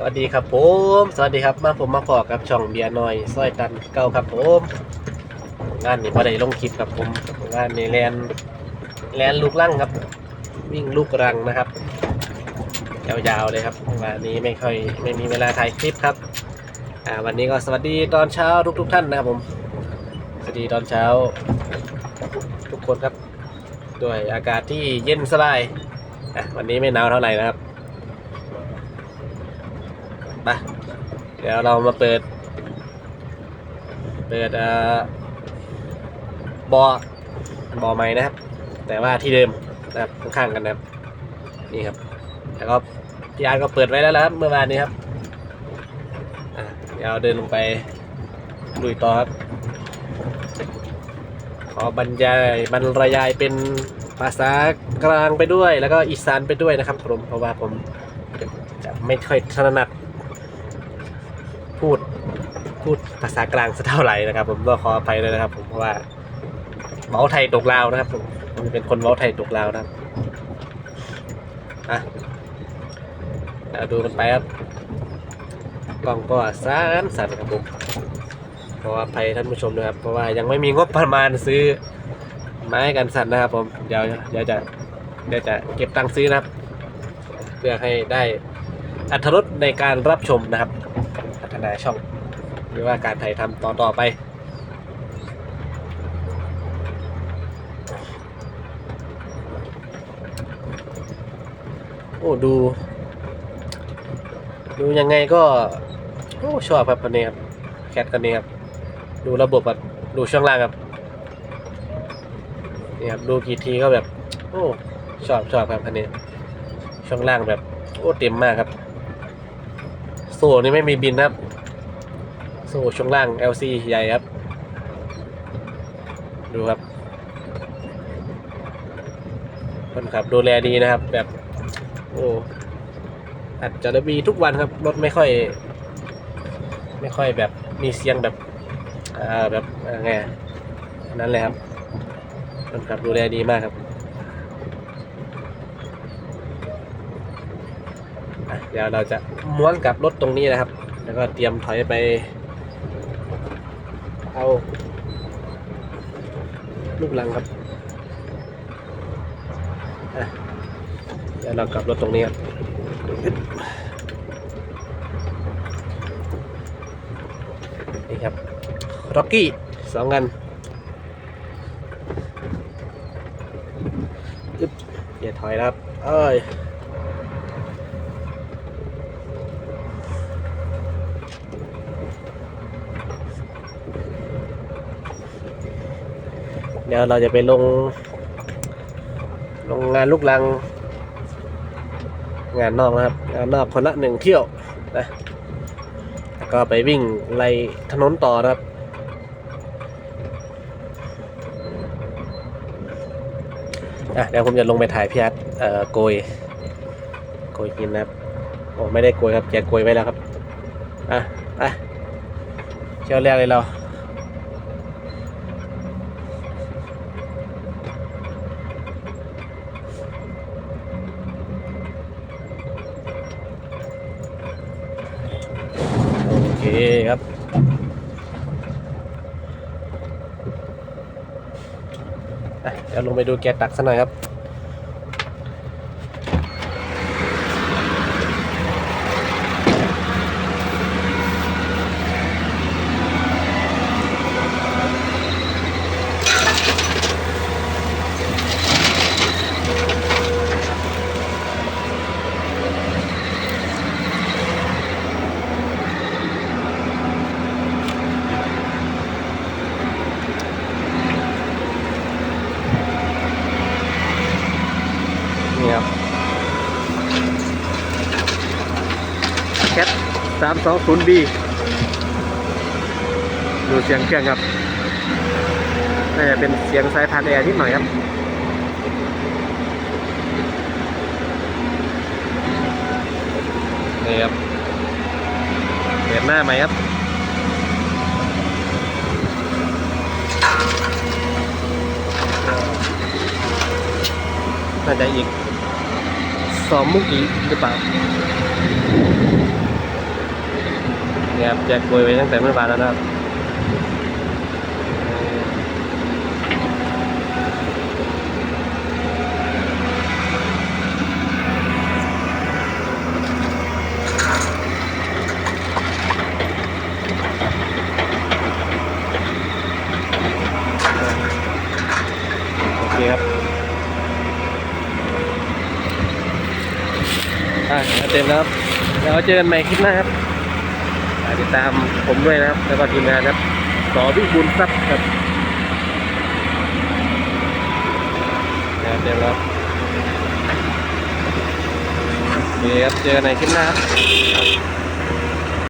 สวัสดีครับผม สวัสดีครับมาผมมาพอกับช่องเบียร์น้อยซอยตันเก่าครับผม งานนี้พอได้ลงคลิปครับผม งานนี้แลนแลนลูกลั่งครับ วิ่งลูกรังนะครับ ยาวๆเลยครับงานนี้ไม่ค่อยไม่มีเวลาถ่ายคลิปครับอ่าวันนี้ก็สวัสดีตอนเช้าทุกๆท่านนะครับผม สวัสดีตอนเช้า ทุกคนครับ ด้วยอากาศที่เย็นสบายอะวันนี้ไม่หนาวเท่าไหร่นะครับ ไปเดี๋ยวเรามาเปิด เปิดอ่อบอบอใหม่นะครับ แต่ว่าที่เดิมนะครับข้างๆกันนะครับ นี่ครับ แล้วก็พี่อาร์ตก็เปิดไว้แล้วนะครับเมื่อวานนี้ครับเดี๋ยวเดินลงไปลุยต่อครับ ขอบรรยายบรรยายเป็นภาษากลางไปด้วย แล้วก็อีสานไปด้วยนะครับผมเพราะว่าผมจะไม่ค่อยถนัด พูดพูดภาษากลางสักเท่าไหร่นะครับ ผมก็ขออภัยเลยนะครับ ผมเพราะว่าเมาไทยตกลาวนะครับ ผมผมเป็นคนเมาไทยตกลาวนะครับอะเดี๋ยวดูกันไปครับกล้องก็สั่นสั่นครับผมขออภัยท่านผู้ชมนะครับ เพราะว่ายังไม่มีงบประมาณซื้อไม้กันสั่นนะครับ ผมเดี๋ยวเดี๋ยวจะเดี๋ยวจะเก็บตังค์ซื้อนะครับ เพื่อให้ได้อัธรสในการรับชมนะครับ นา ช่อง หรือว่าการถ่ายทำต่อต่อไป โอ้ ดู ดูยังไงก็ โอ้ ชอบครับคันนี้ครับ แคทคันนี้ครับ ดูระบบแบบดูช่วงล่างครับนี่ครับ ดูกี่ทีก็แบบ โอ้ ชอบชอบครับคันนี้ ช่วงล่างแบบ โอ้ เต็มมากครับ โซ่นี่ไม่มีบินนะครับ โซ่ช่วงล่าง LC ใหญ่ครับ ดูครับ คนขับดูแลดีนะครับ แบบ โอ้อาจจะมีทุกวันครับ รถไม่ค่อย ไม่ค่อยแบบมีเสียงแบบอ่าแบบไงนั่นเลยครับคนขับดูแลดีมากครับ อะ เดี๋ยวเราจะม้วนกลับรถตรงนี้นะครับ แล้วก็เตรียมถอยไป เอา ลูกลังครับเดี๋ยวเรากลับรถตรงนี้ครับนี่ครับร็อกกี้สองกันอึ๊บอย่าถอยครับ เอ้ย เดี๋ยวเราจะไปลง ลงงานลูกลัง งานนอกนะครับ งานนอกคนละหนึ่งเที่ยวนะแล้วก็ไปวิ่งไล่ถนนต่อนะครับอะเดี๋ยวผมจะลงไปถ่ายพี่อาร์ตเอ่อโกย โกยกินนะครับโอ้ไม่ได้โกยครับแกโกยไว้แล้วครับ อะไปเที่ยวแรกเลยเรา คครับเดี๋ยวลงไปดูแกตักสักหน่อยครับ 320B ดูเสียงเครื่องครับน่าจะเป็นเสียงสายพานแอร์ที่หน่อยครับนี่ครับเห็นหน้าไหมครับน่าจะอีกสองมุกอีกหรือเปล่า ครับแจ็คโวยไว้ตั้งแต่เมื่อวานแล้วนะครับโอเคครับอะเต็มแล้วครับ แล้วเจอกันใหม่คลิปหน้าครับฝาก ติดตามผมด้วยนะครับ แล้วก็ทีมงานครับต่อวิบูลทรัพย์ครับนะครับเดี๋ยวเราโอเคครับเจอกันในคลิปหน้าครับ